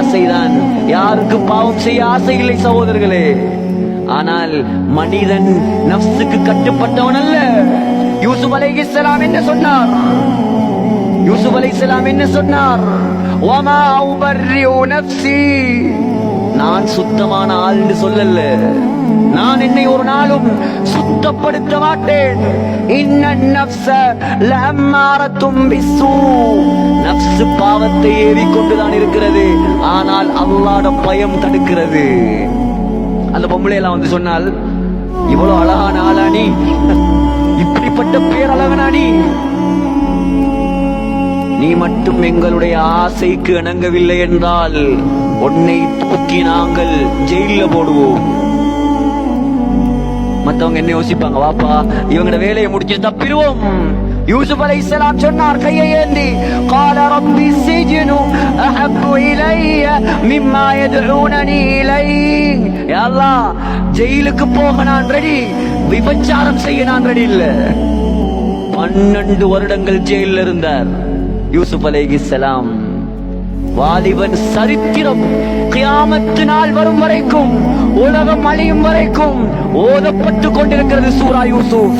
ஆசைதான். யாருக்கு பாவம் செய்ய ஆசை இல்லை சகோதரர்களே. ஆனால் மனிதன் நப்சுக்கு கட்டுப்பட்டவன் அல்ல யூசுப் அலைஹிஸ்ஸலாம் என்ன சொன்னார்? யூசுப் அலைஹிஸ்ஸலாம் என்ன சொன்னார்? ஓமா உபர்ரிஉ நஃப்ஸி நான் சுத்தமான ஆள்னு சொல்லல நான் என்னை ஒரு நாளும் கொடுக்க மாட்டேன். இன்ன நஃப்ஸ தும்பி பிஸ்ஸூ நஃப்ஸ் பாவத்தை ஏறிக் கொண்டுதான் இருக்கிறது. ஆனால் அல்லாஹ்வுடைய பயம் தடுக்கிறது. அந்த பொம்பளை எல்லாம் வந்து சொன்னால் இவ்வளவு அழகான ஆளா நீ? இப்படிப்பட்ட பேரழகனா நீ? நீ மட்டும் எங்களுடைய ஆசைக்கு இணங்கவில்லை என்றால் உன்னை தூக்கி நாங்கள் ஜெயில போடுவோம். மத்தவங்க என்ன யோசிப்பாங்க வாப்பா இவங்களோட வேலையை முடிச்சு தப்பிடுவோம் யூசுப் அலைஹிஸ்ஸலாம் சொன்னார் கையை ஏந்தி قال رب السجن احب الي مما يدعونني اليه يا الله ஜெயிலுக்கு போக நான் ரெடி விபச்சாரம் செய்ய நான் ரெடி இல்ல பன்னெண்டு வருடங்கள் ஜெயிலில் இருந்தார் யூசுப் அலைஹிஸ்ஸலாம் வாலிபன் சரித்திரம் கியாமத்து நாள் வரும் வரைக்கும் உலகம் அழியும் வரைக்கும் ஓதப்பட்டு கொண்டிருக்கிறது சூரா யூசுப்.